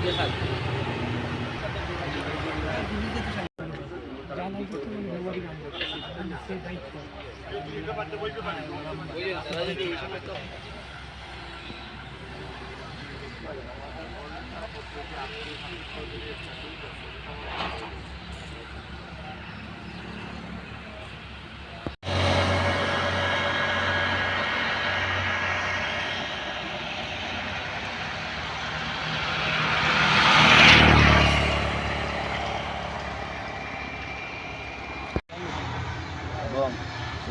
দায়িত্ব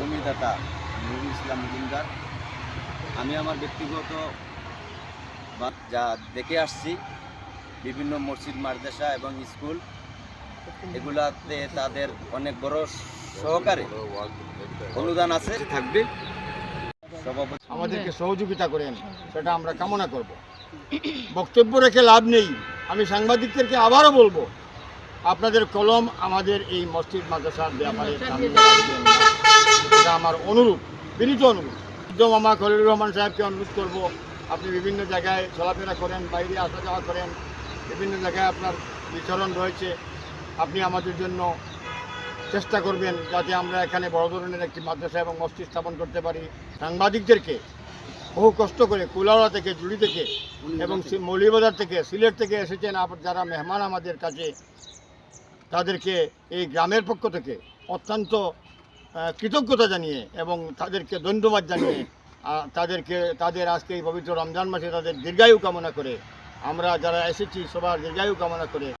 জমিদাতা নুরুল ইসলাম মজুমদার। আমি আমার ব্যক্তিগত যা দেখে আসছি, বিভিন্ন মসজিদ, মাদ্রাসা এবং স্কুল, এগুলাতে তাদের অনেক বড় সহকারে অনুদান আছে, থাকবে। আমাদেরকে সহযোগিতা করেন, সেটা আমরা কামনা করব। বক্তব্য রেখে লাভ নেই। আমি সাংবাদিকদেরকে আবারও বলব আপনাদের কলম আমাদের এই মসজিদ মাদ্রাসার ব্যাপারে। এটা আমার অনুরূপ বিনীত অনুরূপ। একদম আমার খলিলুর রহমান সাহেবকে অনুরোধ করব আপনি বিভিন্ন জায়গায় চলাফেরা করেন বাইরে আসা যাওয়া করেন বিভিন্ন জায়গায় আপনার বিচরণ রয়েছে আপনি আমাদের জন্য চেষ্টা করবেন যাতে আমরা এখানে বড় ধরনের একটি মাদ্রাসা এবং মসজিদ স্থাপন করতে পারি। সাংবাদিকদেরকে বহু কষ্ট করে কুলাওড়া থেকে জুড়ি থেকে এবং মৌলিবাজার থেকে। সিলেট থেকে এসেছেন যারা মেহমান আমাদের কাছে তাদেরকে এই গ্রামের পক্ষ থেকে অত্যন্ত কৃতজ্ঞতা জানিয়ে এবং তাদেরকে ধন্যবাদ জানিয়ে তাদেরকে, তাদের আজকে এই পবিত্র রমজান মাসে তাদের দীর্ঘায়ু কামনা করে আমরা যারা এসেছি সবার দীর্ঘায়ু কামনা করে